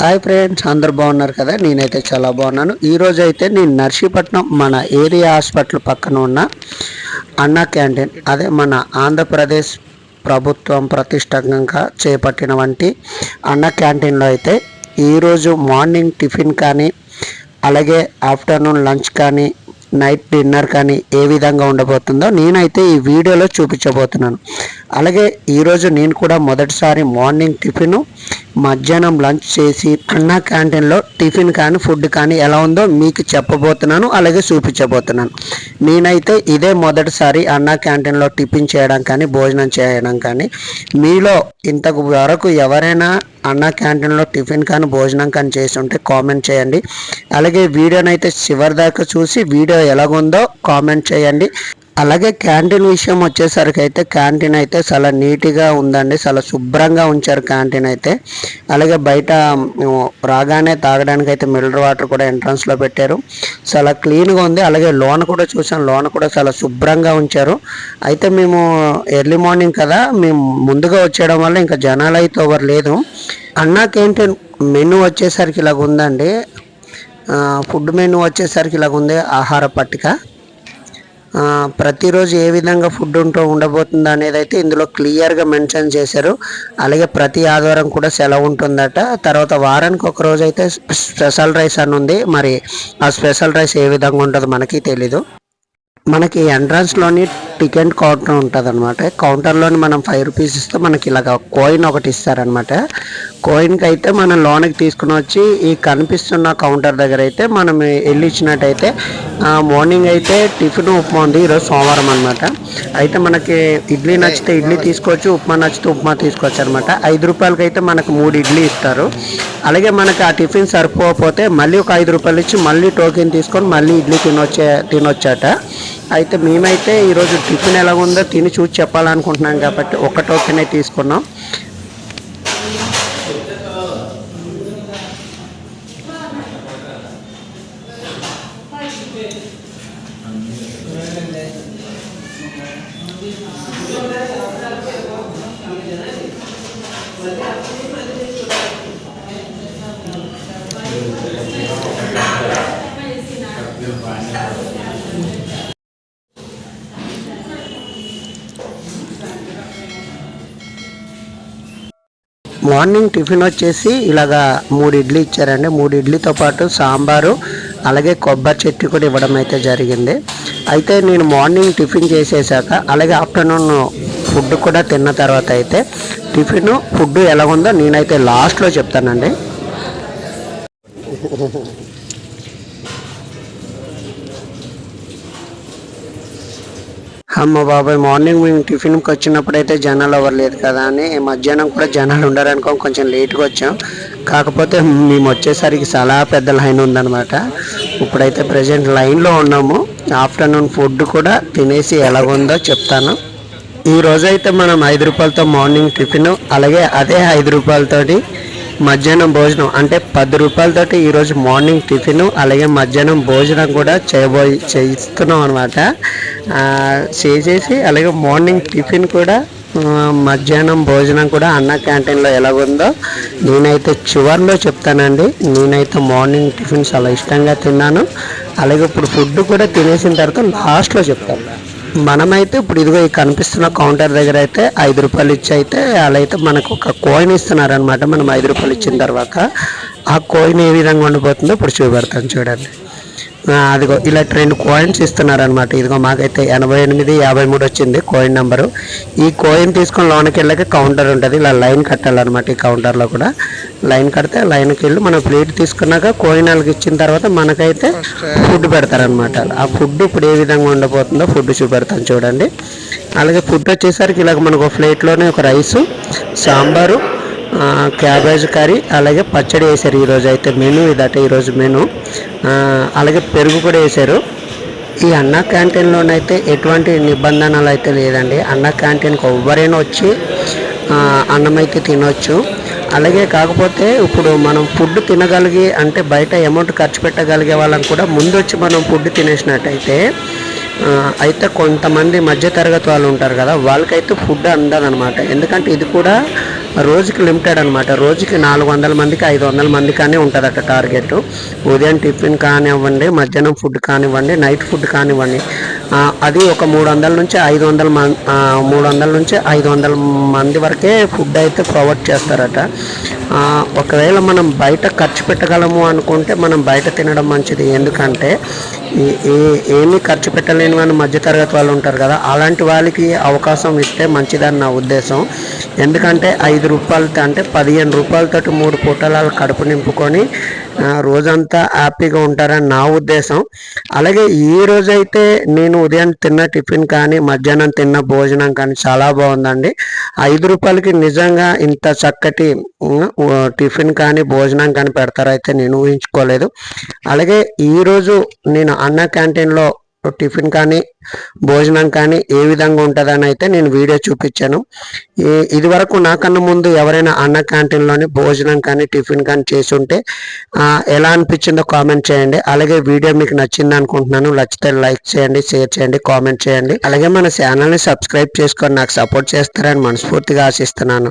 Hi friends అందరు బాగున్నారు కదా? నేనైతే చాలా బాగున్నాను. ఈరోజు అయితే నేను నర్సీపట్నం మన ఏరియా హాస్పిటల్ పక్కన ఉన్న అన్నా క్యాంటీన్ అదే మన ఆంధ్రప్రదేశ్ ప్రభుత్వం ప్రతిష్టంగా చేపట్టిన వంటి అన్న క్యాంటీన్లో అయితే ఈరోజు మార్నింగ్ టిఫిన్ కానీ అలాగే ఆఫ్టర్నూన్ లంచ్ కానీ నైట్ డిన్నర్ కానీ ఏ విధంగా ఉండబోతుందో నేనైతే ఈ వీడియోలో చూపించబోతున్నాను. అలాగే ఈరోజు నేను కూడా మొదటిసారి మార్నింగ్ టిఫిను మధ్యాహ్నం లంచ్ చేసి అన్న క్యాంటీన్లో టిఫిన్ కానీ ఫుడ్ కానీ ఎలా ఉందో మీకు చెప్పబోతున్నాను అలాగే చూపించబోతున్నాను. నేనైతే ఇదే మొదటిసారి అన్న క్యాంటీన్లో టిఫిన్ చేయడం కానీ భోజనం చేయడం కానీ. మీలో ఇంతకు వరకు ఎవరైనా అన్న క్యాంటీన్లో టిఫిన్ కానీ భోజనం కానీ చేసి ఉంటే కామెంట్ చేయండి. అలాగే వీడియోనైతే చివరి దాకా చూసి వీడియో ఎలాగుందో కామెంట్ చేయండి. అలాగే క్యాంటీన్ విషయం వచ్చేసరికి అయితే క్యాంటీన్ అయితే చాలా నీట్గా ఉందండి చాలా శుభ్రంగా ఉంచారు క్యాంటీన్ అయితే. అలాగే బయట మేము రాగానే తాగడానికి అయితే మినరల్ వాటర్ కూడా ఎంట్రన్స్లో పెట్టారు. చాలా క్లీన్గా ఉంది అలాగే లోన కూడా చూసాం లోన కూడా చాలా శుభ్రంగా ఉంచారు. అయితే మేము ఎర్లీ మార్నింగ్ కదా మేము ముందుగా వచ్చేయడం వల్ల ఇంకా జనాలు అయితే ఎవరు లేదు. అన్నా క్యాంటీన్ మెనూ వచ్చేసరికి ఇలాగ ఉందండి ఫుడ్ మెనూ వచ్చేసరికి ఇలాగ ఉంది ఆహార పట్టిక. ప్రతిరోజు ఏ విధంగా ఫుడ్ ఉంటూ ఉండబోతుందో అనేది అయితే ఇందులో క్లియర్గా మెన్షన్ చేశారు. అలాగే ప్రతి ఆదివారం కూడా సెలవు ఉంటుందట. తర్వాత వారానికి ఒక రోజు అయితే స్పెషల్ రైస్ అని ఉంది. మరి ఆ స్పెషల్ రైస్ ఏ విధంగా ఉంటుందో మనకి తెలీదు. మనకి ఎంట్రన్స్లోని టికెట్ కౌంటర్ ఉంటుంది అనమాట కౌంటర్లోని మనం ఫైవ్ రూపీస్ ఇస్తే మనకి ఇలాగ కాయిన్ ఒకటి ఇస్తారనమాట కోయిన్కి అయితే మనం లోనికి తీసుకుని వచ్చి ఈ కనిపిస్తున్న కౌంటర్ దగ్గర అయితే మనం వెళ్ళి ఇచ్చినట్టయితే మార్నింగ్ అయితే టిఫిన్ ఉప్మా ఉంది. ఈరోజు సోమవారం అనమాట అయితే మనకి ఇడ్లీ నచ్చితే ఇడ్లీ తీసుకోవచ్చు ఉప్మా నచ్చితే ఉప్మా తీసుకోవచ్చు అనమాట ఐదు రూపాయలకి అయితే మనకు మూడు ఇడ్లీ ఇస్తారు. అలాగే మనకి ఆ టిఫిన్ సరిపోకపోతే మళ్ళీ ఒక ఐదు రూపాయలు ఇచ్చి మళ్ళీ టోకెన్ తీసుకొని మళ్ళీ ఇడ్లీ తినొచ్చే తినొచ్చట. అయితే మేమైతే ఈరోజు టిఫిన్ ఎలా ఉందో తిని చూసి చెప్పాలనుకుంటున్నాం కాబట్టి ఒక టోకెనే తీసుకున్నాం. మార్నింగ్ టిఫిన్ వచ్చేసి ఇలాగా మూడు ఇడ్లీ ఇచ్చారండి. మూడు ఇడ్లీతో పాటు సాంబారు అలాగే కొబ్బరి చెట్టు కూడా ఇవ్వడం అయితే జరిగింది. అయితే నేను మార్నింగ్ టిఫిన్ చేసేసాక అలాగే ఆఫ్టర్నూన్ ఫుడ్ కూడా తిన్న తర్వాత అయితే టిఫిన్ ఫుడ్ ఎలా ఉందో నేనైతే లాస్ట్లో చెప్తానండి. అమ్మ బాబాయ్ మార్నింగ్ మేము టిఫిన్కి వచ్చినప్పుడు అయితే జనాలు ఎవరు లేదు కదా అని మధ్యాహ్నం కూడా జనాలు ఉండరనుకో కొంచెం లేట్గా వచ్చాం. కాకపోతే మేము వచ్చేసరికి చాలా పెద్ద లైన్ ఉందన్నమాట. ఇప్పుడైతే ప్రజెంట్ లైన్లో ఉన్నాము. ఆఫ్టర్నూన్ ఫుడ్ కూడా తినేసి ఎలాగుందో చెప్తాను. ఈ రోజైతే మనం ఐదు రూపాయలతో మార్నింగ్ టిఫిన్ అలాగే అదే ఐదు రూపాయలతోటి మధ్యాహ్నం భోజనం అంటే పది రూపాయలతోటి ఈరోజు మార్నింగ్ టిఫిన్ అలాగే మధ్యాహ్నం భోజనం కూడా చేయబోయి చేయిస్తున్నాం అనమాట చేసేసి అలాగే మార్నింగ్ టిఫిన్ కూడా మధ్యాహ్నం భోజనం కూడా అన్న క్యాంటీన్లో ఎలాగుందో నేనైతే చివర్లో చెప్తానండి. నేనైతే మార్నింగ్ టిఫిన్ చాలా ఇష్టంగా తిన్నాను. అలాగే ఇప్పుడు ఫుడ్ కూడా తినేసిన తర్వాత లాస్ట్లో చెప్తాను. మనమైతే ఇప్పుడు ఇదిగో ఈ కనిపిస్తున్న కౌంటర్ దగ్గర అయితే ఐదు రూపాయలు ఇచ్చి అయితే అలా అయితే మనకు ఒక కోయిన్ ఇస్తున్నారనమాట మనం ఐదు రూపాయలు ఇచ్చిన తర్వాత ఆ కోయిన్ ఏ విధంగా ఉండిపోతుందో ఇప్పుడు చూపెడతాను చూడండి. అదిగో ఇలా రెండు కాయిన్స్ ఇస్తున్నారనమాట ఇదిగో మాకైతే ఎనభై ఎనిమిది యాభై మూడు వచ్చింది కాయిన్ నెంబరు ఈ కాయిన్ తీసుకొని లోనికి వెళ్ళాక కౌంటర్ ఉంటుంది. ఇలా లైన్ కట్టాలన్నమాట ఈ కౌంటర్లో కూడా. లైన్ కడితే లైన్కి వెళ్ళి మనం ప్లేట్ తీసుకున్నాక కాయిన్ వాళ్ళకి ఇచ్చిన తర్వాత మనకైతే ఫుడ్ పెడతారనమాట ఆ ఫుడ్ ఇప్పుడు ఏ విధంగా ఉండబోతుందో ఫుడ్ చూపెడతాను చూడండి. అలాగే ఫుడ్ వచ్చేసరికి ఇలాగ మనకు ఒక ప్లేట్లోనే ఒక రైసు సాంబారు క్యాబేజ్ కర్రీ అలాగే పచ్చడి వేశారు ఈరోజు అయితే మెనూ ఇదట ఈరోజు మెనూ. అలాగే పెరుగు కూడా వేశారు. ఈ అన్న క్యాంటీన్లోనైతే ఎటువంటి నిబంధనలు అయితే లేదండి. అన్న క్యాంటీన్కి ఎవరైనా వచ్చి అన్నం అయితే తినొచ్చు. అలాగే కాకపోతే ఇప్పుడు మనం ఫుడ్ తినగలిగి అంటే బయట అమౌంట్ ఖర్చు పెట్టగలిగే వాళ్ళని కూడా ముందు వచ్చి మనం ఫుడ్ తినేసినట్టయితే అయితే కొంతమంది మధ్య తరగతి వాళ్ళు ఉంటారు కదా వాళ్ళకైతే ఫుడ్ అందదనమాట. ఎందుకంటే ఇది కూడా రోజుకి లిమిటెడ్ అనమాట రోజుకి నాలుగు వందల మందికి ఐదు వందల మంది కానీ ఉంటుందట టార్గెట్. ఉదయం టిఫిన్ కానివ్వండి మధ్యాహ్నం ఫుడ్ కానివ్వండి నైట్ ఫుడ్ కానివ్వండి. అది ఒక మూడు వందల నుంచి ఐదు వందల మంది మూడు వందల నుంచి ఐదు వందల మంది వరకే ఫుడ్ అయితే ప్రొవైడ్ చేస్తారట. ఒకవేళ మనం బయట ఖర్చు పెట్టగలము అనుకుంటే మనం బయట తినడం మంచిది. ఎందుకంటే ఏ- ఏమీ ఖర్చు పెట్టలేని వాళ్ళు మధ్యతరగతి వాళ్ళు ఉంటారు కదా అలాంటి వాళ్ళకి అవకాశం ఇస్తే మంచిదని నా ఉద్దేశం. ఎందుకంటే ఐదు రూపాయలతో అంటే పదిహేను రూపాయలతోటి మూడు పూటలాలు కడుపు నింపుకొని రోజంతా హ్యాపీగా ఉంటారని నా ఉద్దేశం. అలాగే ఈ రోజైతే నేను ఉదయం తిన్న టిఫిన్ కానీ మధ్యాహ్నం తిన్న భోజనం కానీ చాలా బాగుందండి. ఐదు రూపాయలకి నిజంగా ఇంత చక్కటి టిఫిన్ కానీ భోజనం కానీ పెడతారైతే నేను ఊహించుకోలేదు. అలాగే ఈరోజు నేను అన్న క్యాంటీన్లో టిఫిన్ కానీ భోజనం కానీ ఏ విధంగా ఉంటుందని అయితే నేను వీడియో చూపించాను. ఈ- ఇది వరకు నాకన్నా ముందు ఎవరైనా అన్న క్యాంటీన్లోని భోజనం కానీ టిఫిన్ కానీ చేసి ఉంటే ఎలా అనిపించిందో కామెంట్ చేయండి. అలాగే వీడియో మీకు నచ్చింది అనుకుంటున్నాను నచ్చితే లైక్ చేయండి షేర్ చేయండి కామెంట్ చేయండి. అలాగే మన ఛానల్ని సబ్స్క్రైబ్ చేసుకొని నాకు సపోర్ట్ చేస్తారని మనస్ఫూర్తిగా ఆశిస్తున్నాను.